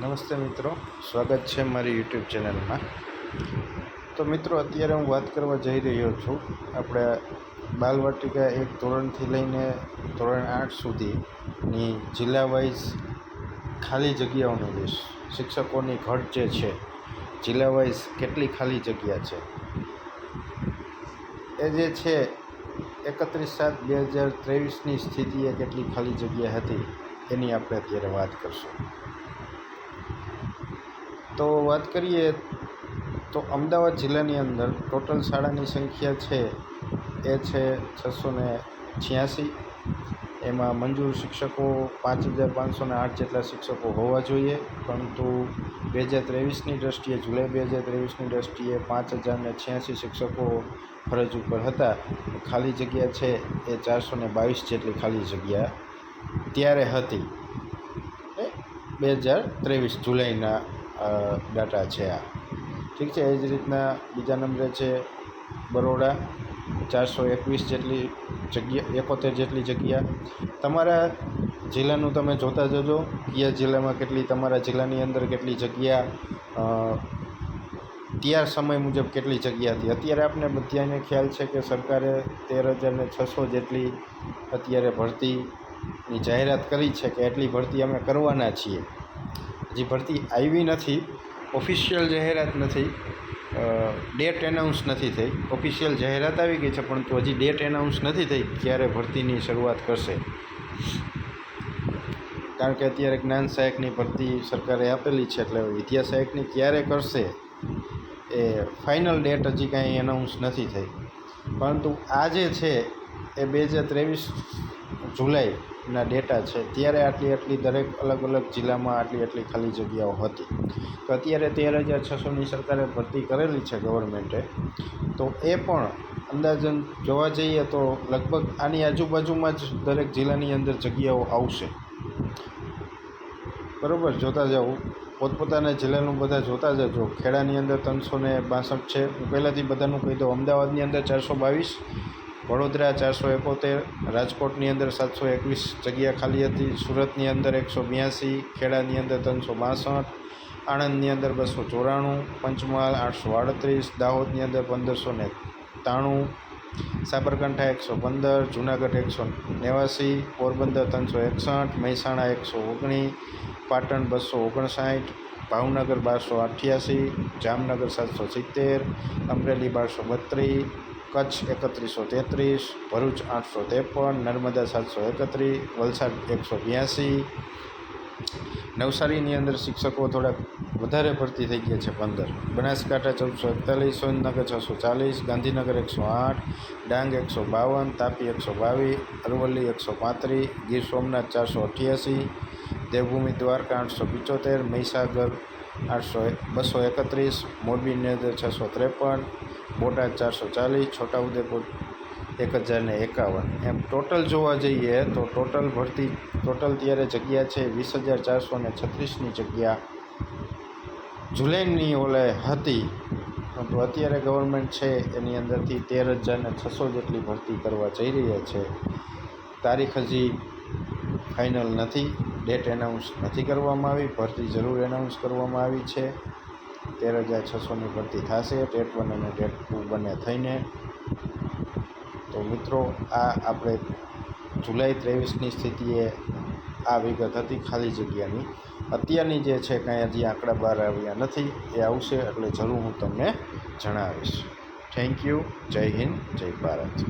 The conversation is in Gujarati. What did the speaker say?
નમસ્તે મિત્રો, સ્વાગત છે મારી યુટ્યુબ ચેનલમાં. તો મિત્રો, અત્યારે હું વાત કરવા જઈ રહ્યો છું આપણે બાલવાટિકા એક ધોરણથી લઈને ધોરણ આઠ સુધીની જિલ્લા વાઇઝ ખાલી જગ્યાઓની લિસ્ટ શિક્ષકોની ઘટ જે છે, જિલ્લા વાઇઝ કેટલી ખાલી જગ્યા છે? એ જે છે, એકત્રીસ સાત બે હજાર ત્રેવીસની સ્થિતિએ કેટલી ખાલી જગ્યા હતી, એની આપણે અત્યારે વાત કરશું. તો વાત કરીએ તો અમદાવાદ જિલ્લાની અંદર ટોટલ શાળાની સંખ્યા છે, એ છે છસો ને છ્યાસી. એમાં મંજૂર શિક્ષકો પાંચ હજાર પાંચસો ને આઠ જેટલા શિક્ષકો હોવા જોઈએ, પરંતુ બે હજાર ત્રેવીસની દૃષ્ટિએ જુલાઈ બે હજાર ત્રેવીસની દૃષ્ટિએ પાંચ હજાર ને છ્યાસી શિક્ષકો ફરજ ઉપર હતા. ખાલી જગ્યા છે એ ચારસો ને બાવીસ જેટલી ખાલી જગ્યા ત્યારે હતી. બે હજાર ત્રેવીસ જુલાઈના ડાટા છે આ. ઠીક છે, એ જ રીતના બીજા નંબરે છે બરોડા, ચારસો એકવીસ જેટલી જગ્યા, એકોતેર જેટલી જગ્યા. તમારા જિલ્લાનું તમે જોતા જજો, કયા જિલ્લામાં કેટલી, તમારા જિલ્લાની અંદર કેટલી જગ્યા ત્યાર સમય મુજબ કેટલી જગ્યા હતી? અત્યારે આપણે બધાને ખ્યાલ છે કે સરકારે તેર હજાર ને છસો જેટલી અત્યારે ભરતીની જાહેરાત કરી છે કે એટલી ભરતી અમે કરવાના છીએ. હજી ભરતી આવી નથી ઓફિશિયલ જાહેરાત નથી ડેટ એનાઉન્સ નથી થઈ. ઓફિશિયલ જાહેરાત આવી ગઈ છે, પરંતુ હજી ડેટ એનાઉન્સ નથી થઈ, ક્યારે ભરતીની શરૂઆત કરશે. કારણ કે અત્યારે જ્ઞાન સહાયકની ભરતી સરકારે આપેલી છે, એટલે વિદ્યા સહાયકની ક્યારે કરશે એ ફાઇનલ ડેટ હજી કાંઈ એનાઉન્સ નથી થઈ. પરંતુ આ જે છે, એ બે હજાર ત્રેવીસ જુલાઈના ડેટા છે. ત્યારે આટલી આટલી દરેક અલગ અલગ જિલ્લામાં આટલી આટલી ખાલી જગ્યાઓ હતી. તો અત્યારે તેર હજાર છસોની સરકારે ભરતી કરેલી છે ગવર્મેન્ટે તો એ પણ અંદાજન જોવા જઈએ તો લગભગ આની આજુબાજુમાં જ દરેક જિલ્લાની અંદર જગ્યાઓ આવશે. બરાબર? જોતા જાઉં પોતપોતાના જિલ્લાનું બધા જોતા જજો. ખેડાની અંદર ત્રણસો ને બાસઠ છે. હું પહેલાંથી બધાનું કહી દઉં. અમદાવાદની અંદર ચારસો બાવીસ વડોદરા ચારસો એકોતેર, રાજકોટની અંદર સાતસો એકવીસ, જગ્યા ખાલી હતી, સુરતની અંદર એકસો બ્યાસી, ખેડાની અંદર ત્રણસો બાસઠ, આણંદની અંદર બસો ચોરાણું, પંચમહાલ આઠસો આડત્રીસ, દાહોદની અંદર પંદરસો ને ત્રાણું, સાબરકાંઠા એકસો પંદર, જુનાગઢ એકસો નેવાસી, પોરબંદર ત્રણસો એકસઠ, મહેસાણા એકસો ઓગણીસ પાટણ બસો ઓગણસાઠ, ભાવનગર બારસો અઠ્યાસી, જામનગર સાતસો સિત્તેર, અમરેલી બારસો બત્રીસ કચ્છ એકત્રીસો તેત્રીસ, ભરૂચ આઠસો ત્રેપન, નર્મદા સાતસો એકત્રીસ, વલસાડ એકસો બ્યાસી. નવસારીની અંદર શિક્ષકો થોડાક વધારે ભરતી થઈ ગયા છે પંદર. બનાસકાંઠા ચૌદસો એકતાલીસ, સુરેન્દ્રનગર છસો ચાલીસ, ગાંધીનગર એકસો આઠ, ડાંગ એકસો બાવન, તાપી એકસો બાવીસ, અરવલ્લી એકસો પાંત્રીસ, ગીર સોમનાથ ચારસો અઠ્યાસી દેવભૂમિ દ્વારકા આઠસો પિચોતેર, મહીસાગર આઠસો બસો એકત્રીસ, મોરબી અંદર છસો ત્રેપન, બોટાદ ચારસો ચાલીસ, છોટાઉદેપુર એક હજાર ને એકાવન. એમ ટોટલ જોવા જઈએ તો ટોટલ ભરતી, ટોટલ ત્યારે જગ્યા છે વીસ હજાર ચારસો ને છત્રીસની જગ્યા. જુલાઈની ઓલે હતી, પરંતુ અત્યારે ગવર્મેન્ટ છે એની અંદરથી તેર હજાર ને છસો જેટલી ભરતી કરવા જઈ રહ્યા છે. તારીખ હજી ફાઇનલ નથી. ડેટ એનાઉન્સ નથી કરવામાં આવી, ભરતી જરૂર એનાઉન્સ કરવામાં આવી છે. તેર હજાર છસોની ભરતી થશે ટેટ વન અને ટેટ ટુ બંને થઈને. તો મિત્રો, આ આપણે જુલાઈ ત્રેવીસની સ્થિતિએ આ વિગત હતી ખાલી જગ્યાની. અત્યારની જે છે કાંઈ હજી આંકડા બહાર આવ્યા નથી, એ આવશે એટલે જરૂર હું તમને જણાવીશ. થેન્ક યુ જય હિન્દ, જય ભારત.